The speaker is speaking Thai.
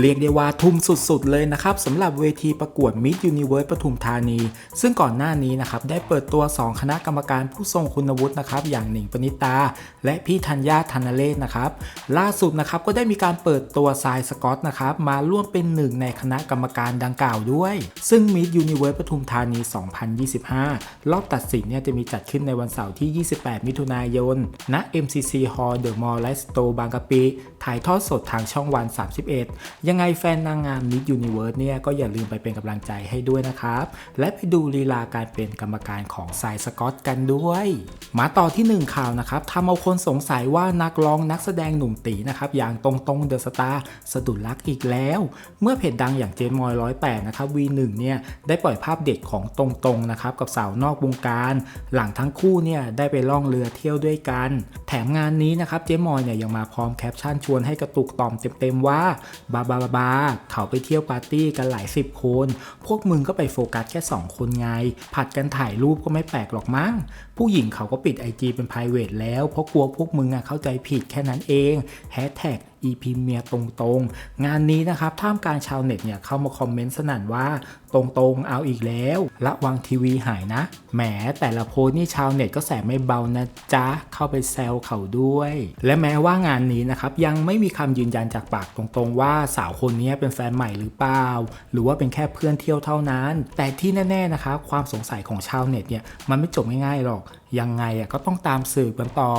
เรียกได้ว่าทุ่มสุดๆเลยนะครับสำหรับเวทีประกวด Miss Universe ปทุมธานี ซึ่งก่อนหน้านี้นะครับได้เปิดตัว 2 คณะกรรมการผู้ทรงคุณวุฒินะครับอย่างหนิงปณิตา และพี่ธัญญาธนเลศนะครับล่าสุดนะครับก็ได้มีการเปิดตัวทรายสกอตนะครับมาร่วมเป็นหนึ่งในคณะกรรมการดังกล่าวด้วย ซึ่ง Miss Universe ปทุมธานี 2025 รอบตัดสินเนี่ยจะมีจัดขึ้นในวันเสาร์ที่ 28 มิถุนายนณ MCC Hall The Mall l i f e Store บางกะปิถ่ายทอดสดทางช่องวัน 31ยังไงแฟนนางงาม Miss Universe เนี่ยก็อย่าลืมไปเป็นกำลังใจให้ด้วยนะครับ และไปดูลีลาการเป็นกรรมการของสายสกอตกันด้วย มาต่อที่หนึ่งข่าวนะครับทำเอาคนสงสัยว่านักร้องนักแสดงหนุ่มตีนะครับอย่างตรงตรงเดอะสตาร์สะดุดรักอีกแล้ว เมื่อเพจดังอย่างเจมอยร้อยแปดนะครับ V1 เนี่ยได้ปล่อยภาพเด็กของตรงตรงนะครับกับสาวนอกวงการ หลังทั้งคู่เนี่ยได้ไปล่องเรือเที่ยวด้วยกัน แถมงานนี้นะครับเจมอยเนี่ยยังมาพร้อมแคปชั่นชวนให้กระตุกต่อมเต็มๆว่าบาบาบาบาเขาไปเที่ยวปาร์ตี้กันหลายสิบคน พวกมึงก็ไปโฟกัสแค่ 2 คนไง ผัดกันถ่ายรูปก็ไม่แปลกหรอกมั้ง ผู้หญิงเขาก็ปิด IG เป็น p r i v a t แล้ว เพราะกลัวพวกมึงอะเข้าใจผิดแค่นั้นเองแฮชแท็ก EP เมียตรงๆ งานนี้นะครับท่ามกลางชาวเน็ตเนี่ยเข้ามาคอมเมนต์สนั่นว่าตรงๆ เอาอีกแล้วระวังทีวีหายนะ แหมแต่ละโพสต์นี่ชาวเน็ตก็แสบไม่เบานะจ๊ะ เข้าไปแซวเขาด้วย และแม้ว่างานนี้นะครับ ยังไม่มีคำยืนยันจากปากตรงๆ ว่าสาวคนนี้เป็นแฟนใหม่หรือเปล่า หรือว่าเป็นแค่เพื่อนเที่ยวเท่านั้น แต่ที่แน่ๆนะครับความสงสัยของชาวเน็ตเนี่ยมันไม่จบง่ายๆหรอก ยังไงอะก็ต้องตามสืบกันต่อ